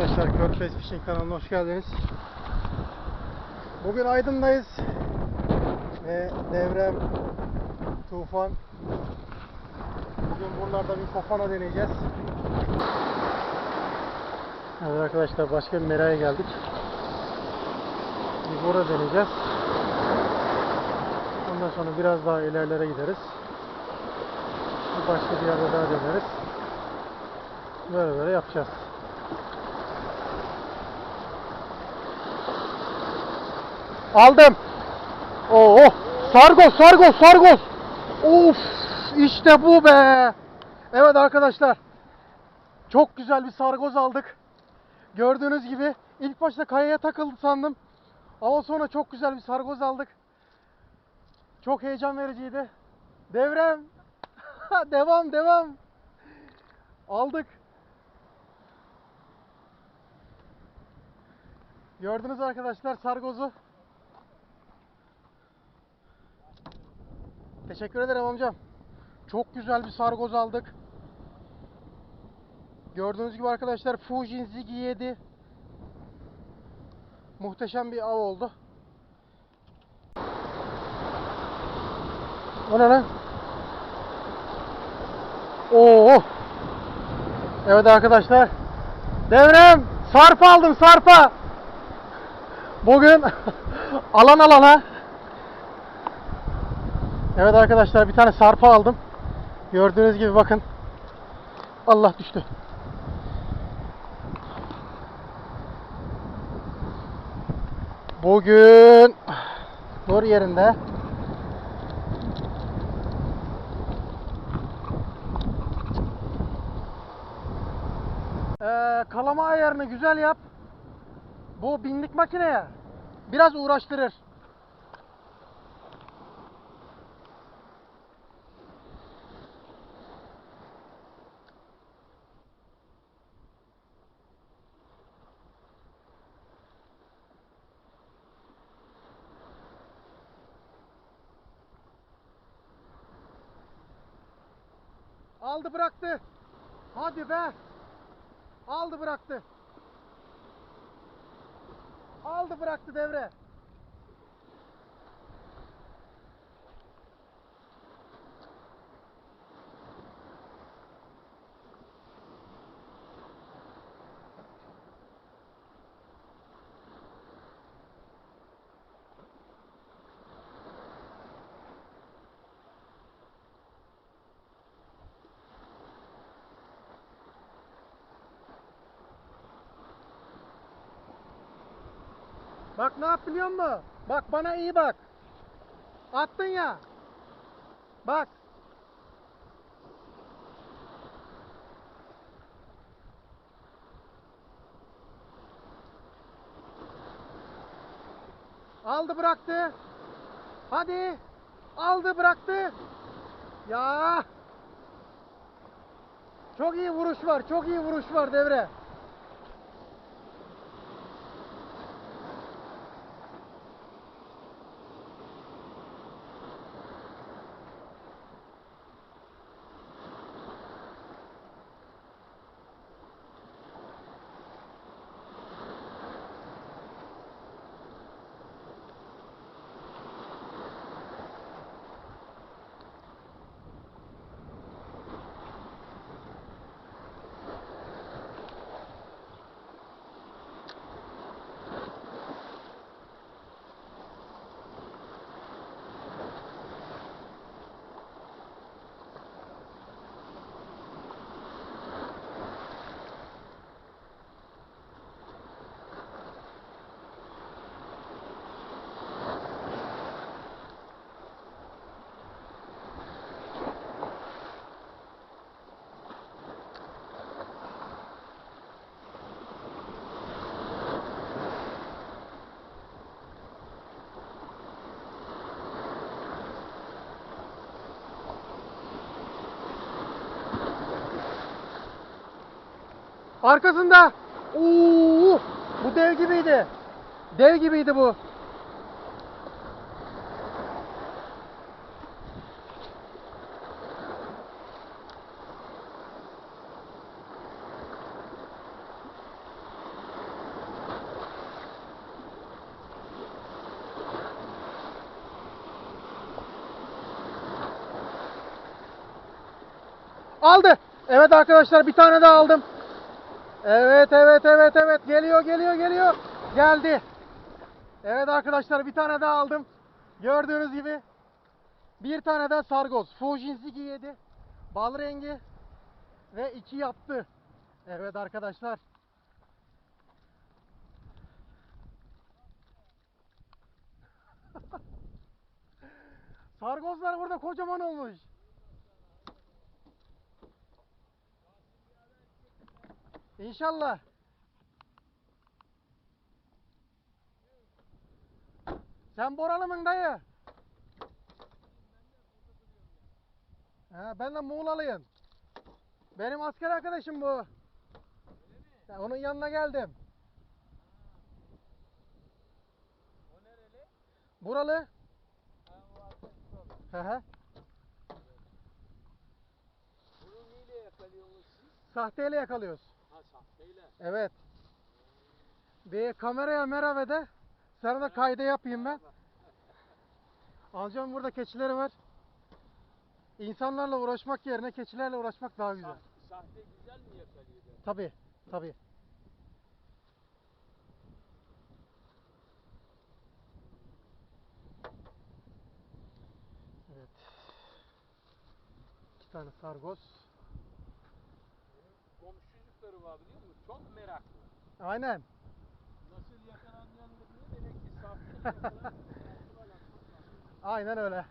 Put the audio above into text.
Arkadaşlar Körfez Fishing kanalına hoş geldiniz. Bugün Aydın'dayız. Ve devrem, tufan. Bugün buralarda bir kofana deneyeceğiz. Evet arkadaşlar başka bir meraya geldik. Bir burada deneyeceğiz. Ondan sonra biraz daha ilerlere gideriz. Başka bir yerde daha deneriz. Böyle böyle yapacağız. Aldım. Oo, oh. sargos, sargos, sargos. Of, işte bu be. Evet arkadaşlar. Çok güzel bir sargoz aldık. Gördüğünüz gibi ilk başta kayaya takıldı sandım. Ama sonra çok güzel bir sargoz aldık. Çok heyecan vericiydi. Devrem. devam, devam. Aldık. Gördünüz arkadaşlar sargozu. Teşekkür ederim amcam. Çok güzel bir sargoz aldık. Gördüğünüz gibi arkadaşlar Fujin Ziggy 7. Muhteşem bir av oldu. O ne lan? Oo. Evet arkadaşlar. Devrem sarpa aldım sarpa. Bugün alan alana Evet arkadaşlar bir tane sarpa aldım. Gördüğünüz gibi bakın. Allah düştü. Bugün nur yerinde. Ee, kalama ayarını güzel yap. Bu binlik makineye biraz uğraştırır. Aldı bıraktı. Hadi be. Aldı bıraktı. Aldı bıraktı devre. Bak ne yap biliyor musun? Bak bana iyi bak. Attın ya. Bak. Aldı bıraktı. Hadi. Aldı bıraktı. Ya. Çok iyi vuruş var. Çok iyi vuruş var devre. Arkasında. Oo, bu dev gibiydi. Dev gibiydi bu. Aldı. Evet arkadaşlar bir tane daha aldım. Evet evet evet evet geliyor geliyor geliyor. Geldi. Evet arkadaşlar bir tane daha aldım. Gördüğünüz gibi bir tane de sargoz. Fujinsiki yedi. Bal rengi ve iki yaptı. Evet arkadaşlar. Sargozlar burada kocaman olmuş. İnşallah. Sen Boralı mısın dayı? Ha, ben de Muğla'lıyım. Benim asker arkadaşım bu. Ya, Onun yanına geldim. O nereli? Buralı. Ha hı. Bunu neyle yakalıyorsunuz siz? Sahteyle yakalıyoruz. Evet. Bir kameraya merhaba de. Sana da kayda yapayım ben. Alacağım burada keçileri var. İnsanlarla uğraşmak yerine keçilerle uğraşmak daha güzel. Sa- sahte güzel mi yakalıyor ben? Tabi, tabi. Evet. İki tane sargoz. Çocukları var biliyor musun? Çok meraklı. Aynen. Nasıl yakalanacağını biliyor. Demek ki yakalan. Aynen öyle.